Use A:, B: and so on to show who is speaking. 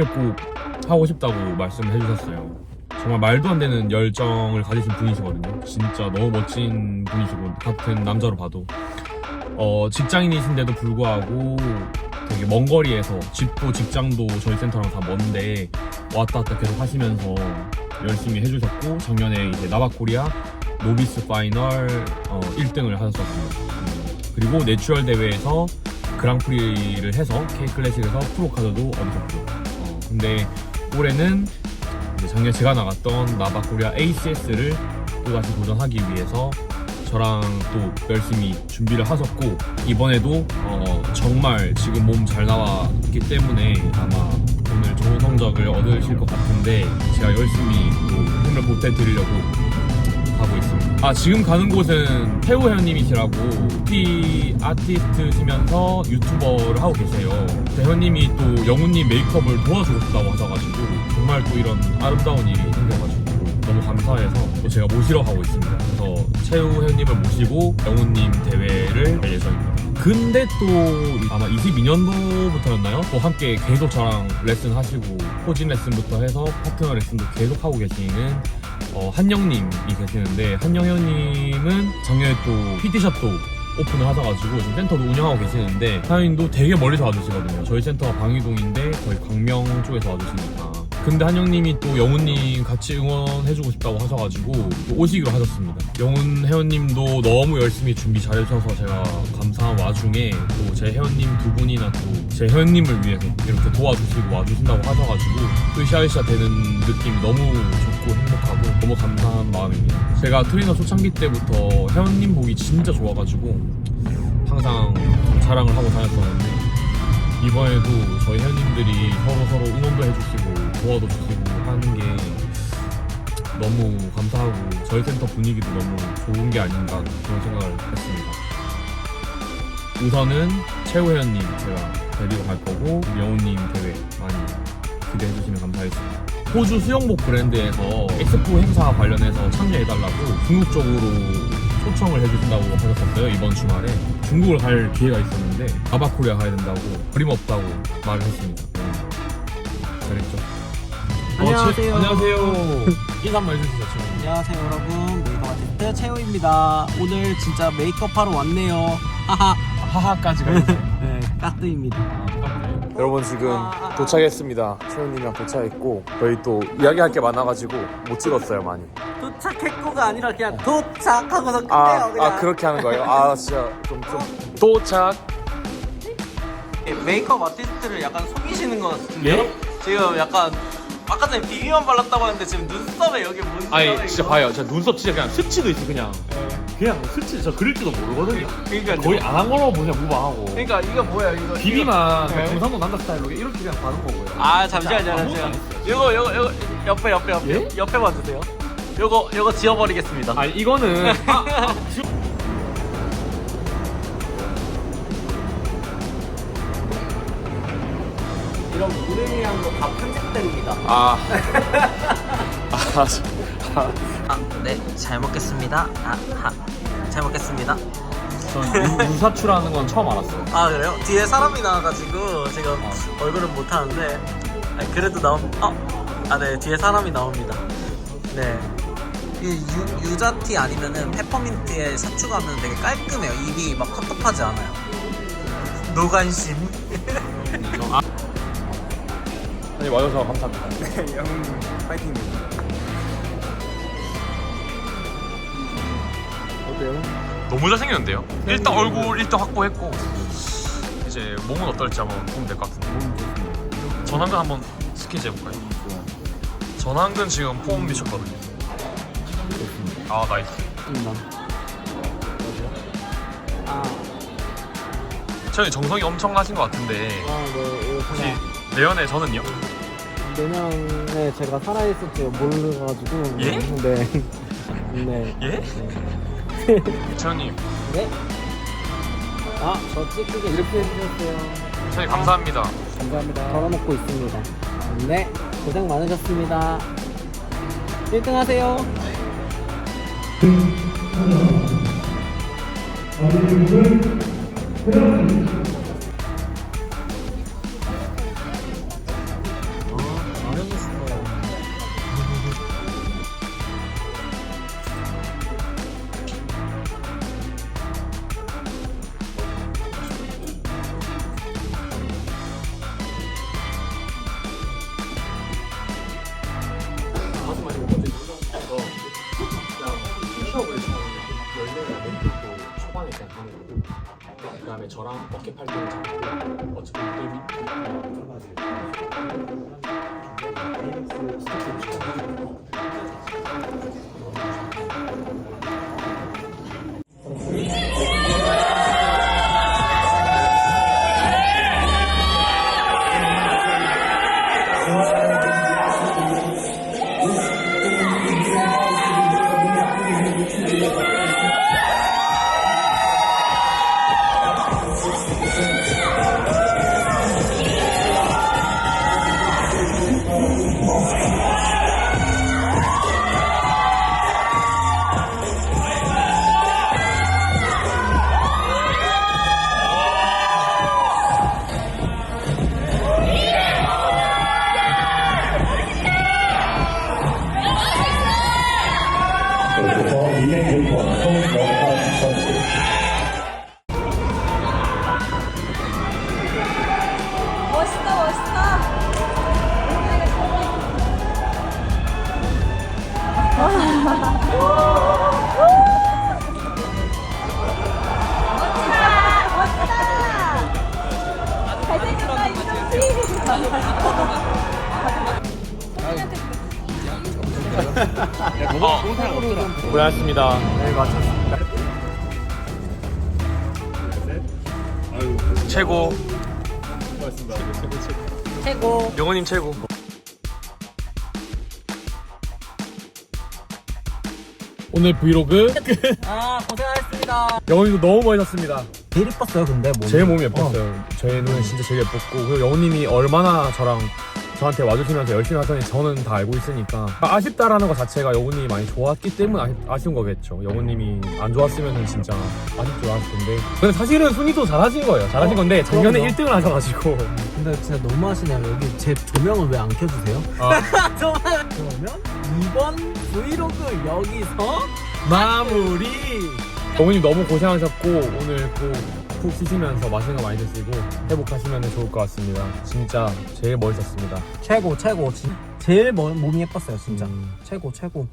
A: 1등을 꼭 하고 싶다고 말씀을 해주셨어요. 정말 말도 안 되는 열정을 가지신 분이시거든요. 진짜 너무 멋진 분이시고 같은 남자로 봐도 어, 직장인이신데도 불구하고 되게 먼 거리에서 집도 직장도 저희 센터랑 다 먼데 왔다 갔다 계속 하시면서 열심히 해주셨고 작년에 이제 나바코리아 노비스 파이널 어, 1등을 하셨었습니다. 음, 그리고 내추럴 대회에서 그랑프리를 해서 K 클래식에서 프로카드도 얻으셨고 어, 근데 올해는 작년 제가 나갔던 나바코리아 ACS를 또다시 도전하기 위해서 저랑 또 열심히 준비를 하셨고 이번에도 어, 정말 지금 몸 잘 나왔기 때문에 아마 오늘 좋은 성적을 얻으실 것 같은데 제가 열심히 또 힘을 보태드리려고. 아 지금 가는 곳은 태우 회원님이시라고 피 아티스트시면서 유튜버를 하고 계세요. 대현님이 또 영훈님 메이크업을 도와주고 싶다고 하셔가지고 정말 또 이런 아름다운 일이 생겨가지고 너무 감사해서 또 제가 모시러 가고 있습니다. 그래서 최우 회원님을 모시고 영훈님 대회를 할 예정입니다. 근데 또 아마 22년도부터였나요? 또 함께 계속 저랑 레슨 하시고 포진 레슨부터 해서 파트너 레슨도 계속 하고 계시는 어, 한영님이 계시는데 한영 회원님은 작년에 또 PT샵도 오픈을 하셔가지고 지금 센터도 운영하고 계시는데 하영님도 되게 멀리서 와주시거든요. 저희 센터가 방위동인데 거의 광명 쪽에서 와주시니까. 근데 한영님이 또 영훈님 같이 응원해주고 싶다고 하셔가지고 또 오시기로 하셨습니다. 영훈 회원님도 너무 열심히 준비 잘해주셔서 제가 감사한 와중에 또 제 회원님 두 분이나 또 제 회원님을 위해서 이렇게 도와주시고 와주신다고 하셔가지고 으쌰으쌰 되는 느낌이 너무 좋고 행복하고 너무 감사한 마음입니다. 제가 트레이너 초창기 때부터 회원님 보기 진짜 좋아가지고 항상 자랑을 하고 다녔었는데 이번에도 저희 회원님들이 서로 서로 응원도 해주시고 도와도 주시고 하는 게 너무 감사하고 저희 센터 분위기도 너무 좋은 게 아닌가 그런 생각을 했습니다. 우선은 최우 회원님 제가 데리고 갈 거고 영훈님 대회 많이 기대해 주시면 감사하겠습니다. 호주 수영복 브랜드에서 엑스포 행사 관련해서 참여해달라고 궁극적으로 초청을 해주신다고 하셨었어요 이번 주말에. 중국을 갈 기회가 있었는데 아바코리아 가야 된다고 어림없다고 말을 했습니다. 네. 잘했죠?
B: 안녕하세요.
A: 어, 제- 안녕하세요. 인사 한번 해주시죠 지금
B: 안녕하세요 여러분. 메이크업 아티스트 채우입니다. 오늘 진짜 메이크업 하러 왔네요. 하하.
A: 하하까지 가주세요
B: 네 까뜨입니다.
A: 여러분 지금 도착했습니다. 채훈님이랑 도착했고 저희 또 이야기할 게 많아가지고 못 찍었어요 많이
B: 도착했고가 아니라 그냥 도착하고서 끝내요
A: 아,
B: 그냥.
A: 아 그렇게 하는 거예요? 아 진짜 좀 좀. 도착.
B: 메이크업 아티스트를 약간 속이시는 것 같은데요?
A: 예?
B: 지금 약간 아까 전에 비비만 발랐다고 하는데 지금 눈썹에 여기 문제가
A: 아니 진짜 봐요. 진짜 눈썹 진짜 그냥 스치도 있어 그냥. 그냥 스치 저 그릴 줄도 모르거든요.
B: 그러니까
A: 거의 안한 걸로 그냥 무방하고.
B: 그러니까 이거 뭐야 이거?
A: 비비만
B: 네.
A: 경상도 남자 스타일로 이렇게 그냥 바른 거고요.
B: 아 잠시만요 잠시만요. 요거 요거 요거 옆에 옆에 옆에
A: 예?
B: 옆에 봐주세요 요거 요거 지워버리겠습니다
A: 아니 이거는 아, 아, 지-
B: 이런 무능이한 거 다 편집됩니다
A: 아, 아, 저-
B: 아, 네, 잘 먹겠습니다. 아, 하, 잘 먹겠습니다.
A: 전 눈- 눈사추라는 건 처음 알았어요
B: 아, 그래요? 뒤에 사람이 나와가지고 지금 얼굴은 못 하는데, 아, 그래도 나옴, 어? 아, 네, 뒤에 사람이 나옵니다. 네. 이 유, 유자티 아니면은 페퍼민트에 사추가 하면 되게 깔끔해요. 입이 막 텁텁하지 않아요. 노관심.
A: 아니 와줘서 감사합니다
B: 네, 영웅 파이팅입니다. 어때요?
C: 너무 잘생겼는데요? 일단 얼굴 일단 확보했고 이제 몸은 어떨지 한번 보면 될 것 같은데 전완근 한번 스케치 해볼까요? 전완근 지금 폼 미쳤거든요 아 나이스
B: 아,
C: 저희 정성이 엄청 나신 것 같은데
B: 아, 네, 이거
C: 혹시
B: 그냥.
C: 내연에 저는요?
B: 내년에 제가 살아있을지 모르가지고
C: 예?
B: 네. 네.
C: 예? 채원님
B: 네? 아, 저 찍히게 이렇게 해주셨어요.
C: 저희 감사합니다
B: 감사합니다. 덜어먹고 있습니다. 네, 고생 많으셨습니다. 1등 하세요. 하나, 아니, 이분을 해라.
A: 쉬워보이는 열매가 왼쪽도 초반에 일단 가는 거고 그 다음에 저랑 어깨 팔뚝 잡고 어차피 무대
D: 밑 멋있다
A: 고생하셨습니다.
C: 최고.
B: 최고.
C: 영호님 최고.
A: 오늘 브이로그
B: 아 고생하셨습니다.
A: 영훈이도 너무 멋있었습니다.
B: 제일 이뻤어요 근데 몸이.
A: 제 몸이 예뻤어요. 제 눈은 진짜 제일 예뻤고 그리고 영훈님이 얼마나 저랑 저한테 와주시면서 열심히 하더니 저는 다 알고 있으니까 아쉽다라는 것 자체가 영훈님이 많이 좋았기 때문에 아쉽, 아쉬운 거겠죠. 영훈님이 안 좋았으면 진짜 아쉽지 않았을 텐데. 근데 사실은 순위도 잘하신 거예요. 잘하신 건데 작년에
B: 그럼요.
A: 1등을 하셔가지고
B: 근데 진짜 너무 하시네요. 여기 제 조명을 왜 안 켜주세요?
A: 아.
B: 그러면 이번 브이로그 여기서
A: 마무리. 영훈님 너무 고생하셨고 오늘 꼭 푹 쉬시면서 맛있는 거 많이 드시고 회복하시면 좋을 것 같습니다. 진짜 제일 멋있었습니다.
B: 최고 최고 진- 제일 뭐- 몸이 예뻤어요 진짜
A: 음.
B: 최고 최고